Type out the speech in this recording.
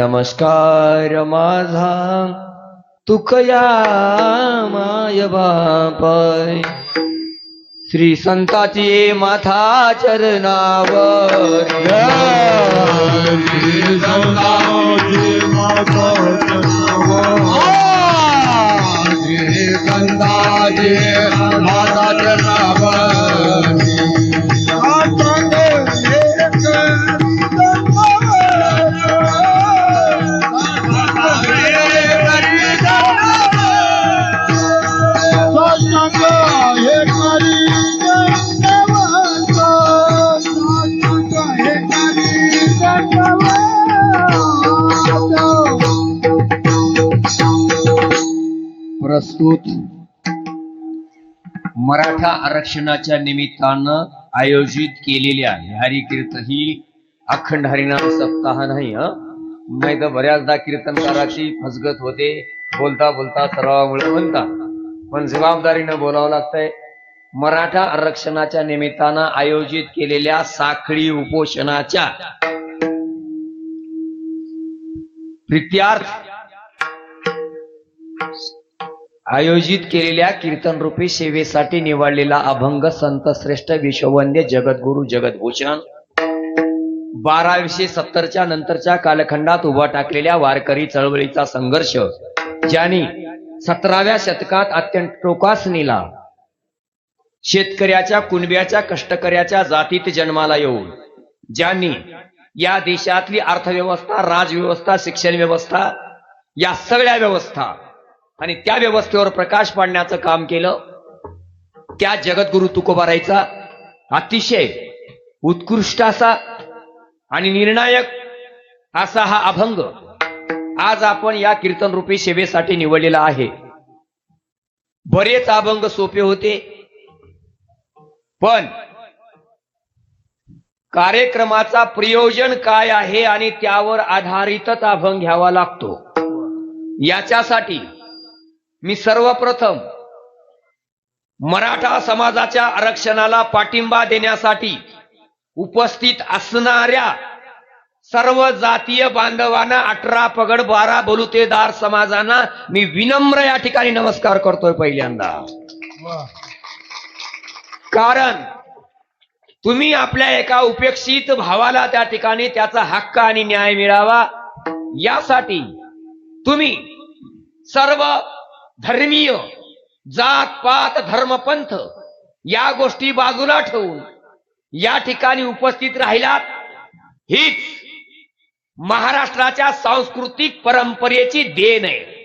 नमस्कार माझा तुकया माय बापाय. श्री संताची माथा चरणावर. प्रस्तुत. मराठा आरक्षणाच्या निमित्तानं आयोजित केलेल्या हरी कीर्त ही अखंड हरिनाम सप्ताह नाही नाही तर बऱ्याचदा कीर्तनकाराची फसगत होते. बोलता बोलता सरावामुळे म्हणता. पण जबाबदारीनं बोलावं लागतंय. मराठा आरक्षणाच्या निमित्तानं आयोजित केलेल्या साखळी उपोषणाच्या प्रित्यार्थ आयोजित केलेल्या कीर्तनरूपी सेवेसाठी निवडलेला अभंग संत श्रेष्ठ विश्ववंद्य जगद्गुरु जगद्भूषण. बाराशे सत्तरच्या नंतरच्या कालखंडात उभा टाकलेल्या वारकरी चळवळीचा संघर्ष ज्यांनी सतराव्या शतकात अत्यंत टोकासनीला शेतकऱ्याच्या कुणब्याच्या कष्टकऱ्याच्या जातीत जन्माला येऊन ज्यांनी या देशातली अर्थव्यवस्था राजव्यवस्था शिक्षण व्यवस्था या सगळ्या व्यवस्था आणि त्या व्यवस्थेवर प्रकाश पाडण्याचं काम केलं. त्या जगद्गुरु तुकोबारायचा अतिशय उत्कृष्ट असा आणि निर्णायक असा हा अभंग आज आपण या कीर्तन रूपी सेवेसाठी निवडलेला आहे. बरेच अभंग सोपे होते पण कार्यक्रमाचा प्रयोजन काय आहे आणि त्यावर आधारितच अभंग घ्यावा लागतो. याच्यासाठी मी सर्वप्रथम मराठा समाजाच्या आरक्षणाला पाठिंबा देण्यासाठी उपस्थित असणाऱ्या सर्व जातीय बांधवांना अठरा पगड बारा बलुतेदार समाजांना मी विनम्र या ठिकाणी नमस्कार करतोय पहिल्यांदा. कारण तुम्ही आपल्या एका उपेक्षित भावाला त्या ठिकाणी त्याचा हक्क आणि न्याय मिळावा यासाठी तुम्ही सर्व धर्मीय जात पात धर्मपंथ या गोष्टी बाजूला ठेवून या ठिकाणी उपस्थित राहिलात हीच महाराष्ट्राच्या सांस्कृतिक परंपरेची देण आहे.